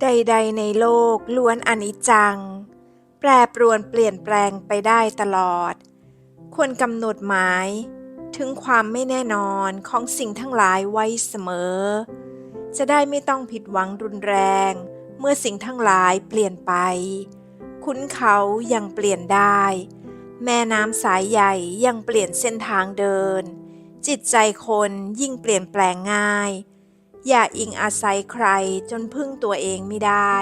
ใดๆในโลกล้วนอนิจจัง แปรปรวนเปลี่ยนแปลงไปได้ตลอด ควรกำหนดหมาย ถึงความไม่แน่นอนของสิ่งทั้งหลายไว้เสมอ จะได้ไม่ต้องผิดหวังรุนแรง เมื่อสิ่งทั้งหลายเปลี่ยนไป คุ้นเขายังเปลี่ยนได้ แม่น้ำสายใหญ่ยังเปลี่ยนเส้นทางเดิน จิตใจคนยิ่งเปลี่ยนแปลงง่าย อย่าอิงอาศัยใครจนพึ่งตัวเองไม่ได้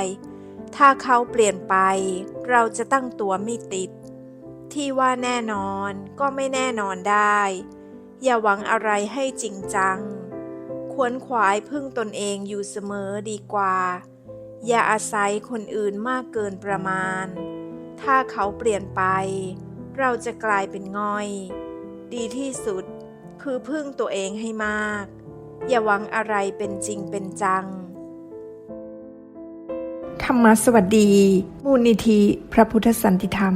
ถ้าเขาเปลี่ยนไป เราจะตั้งตัวไม่ติด ที่ว่าแน่นอนก็ไม่แน่นอนได้ อย่าหวังอะไรให้จริงจัง ควรขวายพึ่งตนเองอยู่เสมอดีกว่า อย่าอาศัยคนอื่นมากเกินประมาณ ถ้าเขาเปลี่ยนไป เราจะกลายเป็นง่อย ดีที่สุดคือพึ่งตัวเองให้มาก อย่าหวังอะไรเป็นจริงเป็นจัง ธรรมสวัสดี มูลนิธิพระพุทธสันติธรรม